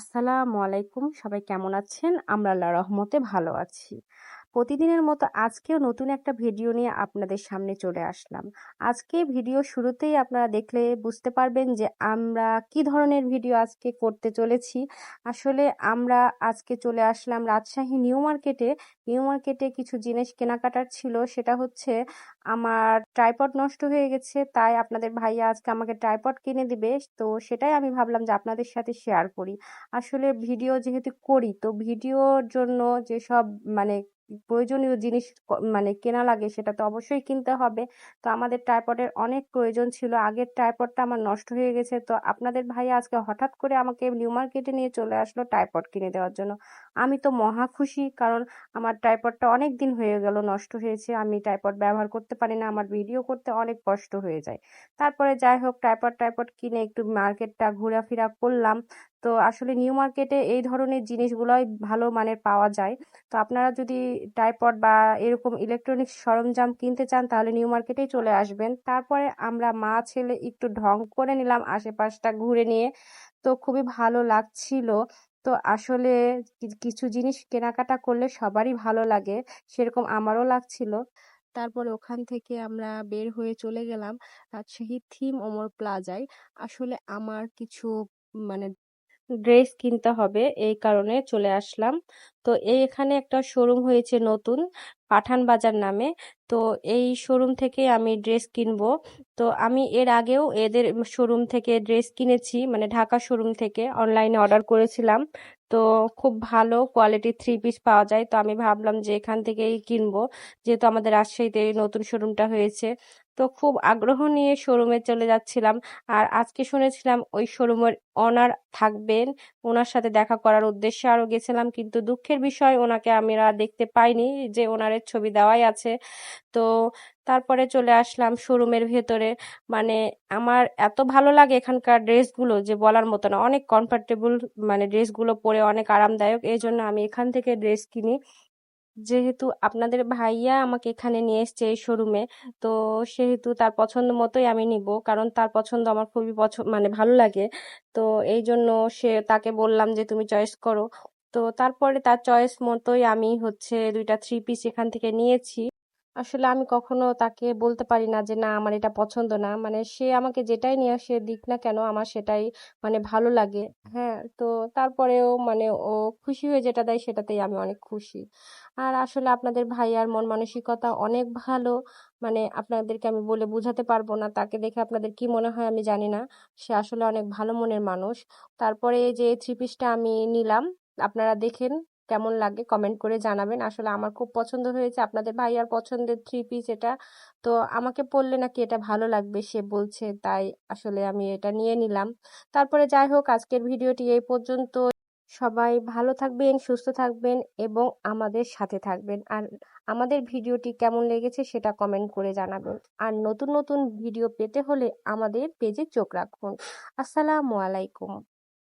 আসসালামু আলাইকুম। সবাই কেমন আছেন? আমরা আল্লাহ রহমতে ভালো আছি। প্রতিদিনের মতো আজকেও নতুন একটা ভিডিও নিয়ে আপনাদের সামনে চলে আসলাম। আজকে ভিডিও শুরুতেই আপনারা দেখলে বুঝতে পারবেন যে আমরা কি ধরনের ভিডিও আজকে করতে চলেছি। আসলে আমরা আজকে চলে আসলাম রাজশাহী নিউ মার্কেটে। নিউ মার্কেটে কিছু জিনিস কেনাকাটার ছিল, সেটা হচ্ছে আমার ট্রাইপড নষ্ট হয়ে গেছে, তাই আপনাদের ভাইয়া আজকে আমাকে ট্রাইপড কিনে দিবে। তো সেটাই আমি ভাবলাম যে আপনাদের সাথে শেয়ার করি। আসলে ভিডিও যেহেতু করি, তো ভিডিওর জন্য যেসব মানে প্রয়োজনীয় জিনিস মানে কেনা লাগে সেটা তো অবশ্যই কিনতে হবে। তো আমাদের ট্রাইপডের অনেক প্রয়োজন ছিল। আগের ট্রাইপডটা আমার নষ্ট হয়ে গেছে। তো আপনাদের ভাই আজকে হঠাৎ করে আমাকে নিউ মার্কেটে নিয়ে চলে আসলো ট্রাইপড কিনে দেওয়ার জন্য। আমি তো মহা খুশি কারণ আমার ট্রাইপডটা অনেক দিন হয়ে গেল, নষ্ট হয়েছে। আমি ট্রাইপড ব্যবহার করতে পারি না। আমার ভিডিও করতে অনেক কষ্ট হয়ে যায়। তারপরে যাই হোক, ট্রাইপড ট্রাইপড কিনে একটু মার্কেটটা ঘোরাফেরা করলাম। তো আসলে নিউ মার্কেটে এই ধরনের জিনিসগুলোই ভালো মানের পাওয়া যায়। তো আপনারা যদি ট্রাইপড বা এরকম ইলেকট্রনিক্স সরঞ্জাম কিনতে চান, তাহলে নিউ মার্কেটেই চলে আসবেন। তারপরে আমরা মা, ছেলে একটু ঢং করে নিলাম আশেপাশটা ঘুরে নিয়ে। তো খুবই ভালো লাগছিল। তো আসলে কিছু জিনিস কেনাকাটা করলে সবারই ভালো লাগে, সেরকম আমারও লাগছিল। তারপরে ওখান থেকে আমরা বের হয়ে চলে গেলাম রাজশাহী থিম ওমর প্লাজায়। আসলে আমার কিছু মানে ড্রেস কিনতে হবে, এই কারণে চলে আসলাম। তো এখানে একটা শোরুম হয়েছে নতুন, পাঠান বাজার নামে। তো এই শোরুম থেকে আমি ড্রেস কিনবো। তো আমি এর আগেও এদের শোরুম থেকে ড্রেস কিনেছি মানে ঢাকা শোরুম থেকে অনলাইনে অর্ডার করেছিলাম। তো খুব ভালো কোয়ালিটির থ্রি পিস পাওয়া যায়। তো আমি ভাবলাম যে এখান থেকেই কিনবো। যেহেতু আমাদের রাজশাহীতে নতুন শোরুমটা হয়েছে। তো খুব আগ্রহ নিয়ে শোরুমে চলে যাচ্ছিলাম। আর আজকে শুনেছিলাম ওই শোরুমের ওনার থাকবেন। ওনার সাথে দেখা করার উদ্দেশ্যে আরও গেছিলাম। কিন্তু দুঃখের বিষয়, ওনাকে আমরা দেখতে পাইনি যে ওনারের ছবি দেওয়াই আছে। তো তারপরে চলে আসলাম শোরুমের ভেতরে। মানে আমার এত ভালো লাগে এখানকার ড্রেসগুলো যে বলার মতো না। অনেক কমফর্টেবল মানে ড্রেসগুলো পরে অনেক আরামদায়ক। এই জন্য আমি এখান থেকে ড্রেস কিনি। যেহেতু আপনাদের ভাইয়া আমাকে এখানে নিয়ে এসছে এই শোরুমে, তো সেহেতু তার পছন্দ মতোই আমি নিব। কারণ তার পছন্দ আমার খুবই পছন্দ মানে ভালো লাগে। তো এই জন্য সে তাকে বললাম যে, তুমি চয়েস করো। তো তারপরে তার চয়েস মতোই আমি হচ্ছে দুইটা থ্রি পিস এখান থেকে নিয়েছি। আসলে আমি কখনো তাকে বলতে পারি না যে, না, আমার এটা পছন্দ না। মানে সে আমাকে যেটাই নিয়ে আসে, দিক না কেন, আমার সেটাই মানে ভালো লাগে। হ্যাঁ তো তারপরেও মানে ও খুশি হয়ে যেটা দেয় সেটাতেই আমি অনেক খুশি। আর আসলে আপনাদের ভাইয়ার মন মানসিকতা অনেক ভালো। মানে আপনাদেরকে আমি বলে বোঝাতে পারব না, তাকে দেখে আপনাদের কি মনে হয় আমি জানি না। সে আসলে অনেক ভালো মনের মানুষ। তারপরে যে থ্রি পিসটা আমি নিলাম, আপনারা দেখেন কেমন লাগে কমেন্ট করে জানাবেন। আসলে আমার খুব পছন্দ হয়েছে। আপনাদের ভাইয়ার পছন্দের থ্রি পিস এটা। তো আমাকে পড়লে নাকি এটা ভালো লাগবে, সে বলছে, তাই আসলে আমি এটা নিয়ে নিলাম। তারপরে যাই হোক, আজকের ভিডিওটি এই পর্যন্ত। সবাই ভালো থাকবেন, সুস্থ থাকবেন এবং আমাদের সাথে থাকবেন। আর আমাদের ভিডিওটি কেমন লেগেছে সেটা কমেন্ট করে জানাবেন। আর নতুন নতুন ভিডিও পেতে হলে আমাদের পেজে চোখ রাখুন। আসসালামু আলাইকুম।